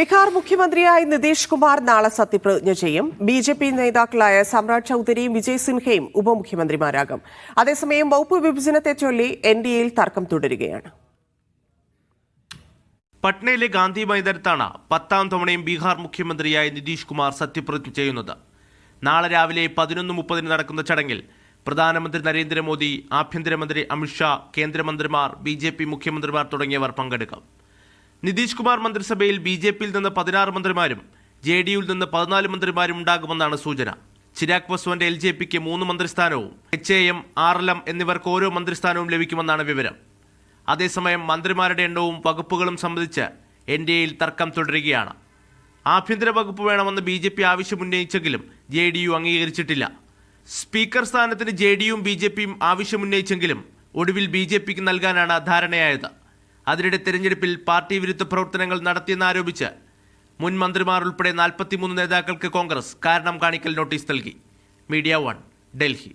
ബീഹാർ മുഖ്യമന്ത്രിയായി നിതീഷ് കുമാർ നാളെ സത്യപ്രതിജ്ഞ ചെയ്യും. ബി ജെ പി നേതാക്കളായ സമ്രാട് ചൌധരിയും വിജയ് സിൻഹയും ഉപമുഖ്യമന്ത്രിമാരാകും. അതേസമയം വകുപ്പ് വിഭജനത്തെ ചൊല്ലി എൻ ഡി എയിൽ തർക്കം തുടരുകയാണ്. പട്നയിലെ ഗാന്ധി മൈതാനത്താണ് പത്താം തവണയും ബീഹാർ മുഖ്യമന്ത്രിയായി നിതീഷ് കുമാർ സത്യപ്രതിജ്ഞ ചെയ്യുന്നത്. നാളെ രാവിലെ പതിനൊന്ന് മുപ്പതിന് നടക്കുന്ന ചടങ്ങിൽ പ്രധാനമന്ത്രി നരേന്ദ്രമോദി ആഭ്യന്തരമന്ത്രി അമിത്ഷാ കേന്ദ്രമന്ത്രിമാർ ബി ജെ പി മുഖ്യമന്ത്രിമാർ തുടങ്ങിയവർ പങ്കെടുക്കും. നിതീഷ് കുമാർ മന്ത്രിസഭയിൽ ബി ജെ പിയിൽ നിന്ന് പതിനാറ് മന്ത്രിമാരും ജെ ഡി യുവിൽ നിന്ന് പതിനാല് മന്ത്രിമാരും ഉണ്ടാകുമെന്നാണ് സൂചന. ചിരാഗ് പസ്വാന്റെ എൽ ജെ പിക്ക് മൂന്ന് മന്ത്രിസ്ഥാനവും H A M R L M എന്നിവർക്ക് ഓരോ മന്ത്രിസ്ഥാനവും ലഭിക്കുമെന്നാണ് വിവരം. അതേസമയം മന്ത്രിമാരുടെ എണ്ണവും വകുപ്പുകളും സംബന്ധിച്ച് എൻ ഡി എയിൽ തർക്കം തുടരുകയാണ്. ആഭ്യന്തര വകുപ്പ് വേണമെന്ന് ബി ജെ പി ആവശ്യമുന്നയിച്ചെങ്കിലും ജെ ഡി യു അംഗീകരിച്ചിട്ടില്ല. സ്പീക്കർ സ്ഥാനത്തിന് ജെ ഡി യുവും ബി ജെ പിയും ആവശ്യമുന്നയിച്ചെങ്കിലും ഒടുവിൽ ബി ജെ പിക്ക് നൽകാനാണ് ധാരണയായത്. അതിനിടെ തെരഞ്ഞെടുപ്പിൽ പാർട്ടി വിരുദ്ധ പ്രവർത്തനങ്ങൾ നടത്തിയെന്നാരോപിച്ച് മുൻ മന്ത്രിമാർ ഉൾപ്പെടെ നാൽപ്പത്തിമൂന്ന് നേതാക്കൾക്ക് കോൺഗ്രസ് കാരണം കാണിക്കൽ നോട്ടീസ് നൽകി. Media one Delhi.